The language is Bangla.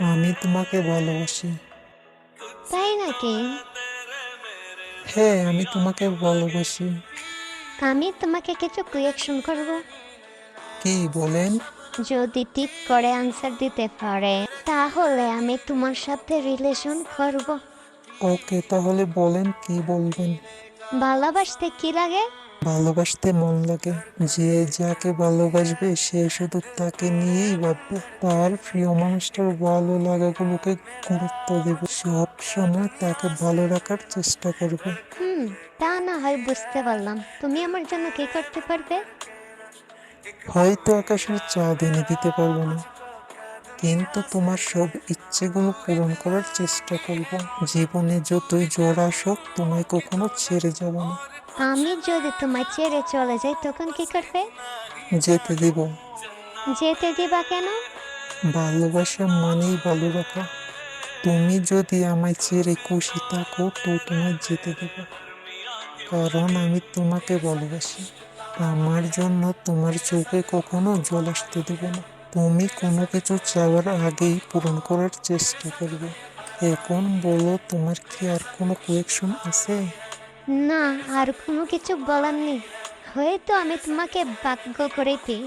আমি তোমাকে ভালোবাসি। তাই নাকি? হ্যাঁ আমি তোমাকে ভালোবাসি। আমি তোমাকে কিছু কোয়েকশন করব? কি বলেন? যদি ঠিক করে আনসার দিতে পারে তাহলে আমি তোমার সাথে রিলেশন করব। ওকে তাহলে বলেন কি বলবেন? ভালোবাসতে কি লাগে? ভালোবাসতে মন লাগে। যে যাকে ভালোবাসবে সে শুধু তাকে নিয়েই ভাববে। তার প্রিয় মানুষটার ভালো লাগাগুলোকে গুরুত্ব দেবে। সব সময় তাকে ভালো রাখার চেষ্টা করবে। হুম তা না হয় বুঝতে পারলাম। তুমি আমার জন্য কি করতে পারবে? হয়তো আকাশের চাঁদ এনে দিতে পারব না। কিন্তু তোমার সব ইচ্ছেগুলো পূরণ করার চেষ্টা করব। জীবনে যতই জ্বর আসুক তোমায় কখনো ছেড়ে যাব না। আমি যদি তোমায় ছেড়ে চলে যাই তখন কি করবে? যেতে দেব। যেতে দিবা কেন? ভালোবাসা মানেই ভালো রাখা। তুমি যদি আমায় ছেড়ে খুশি থাকো তো তোমায় যেতে দেব। কারণ আমি তোমাকে ভালোবাসি। আমার জন্য তোমার চোখে কখনো জল আসতে দেব না। তুমি কোনো কিছু চাওয়ার আগেই পূরণ করার চেষ্টা করবে। এখন বলো, তোমার কি আর কোনো কোয়েকশন আছে? না, আর কোনো কিছু বলার নেই। হয়তো আমি তোমাকে বাক্য করে পেয়ে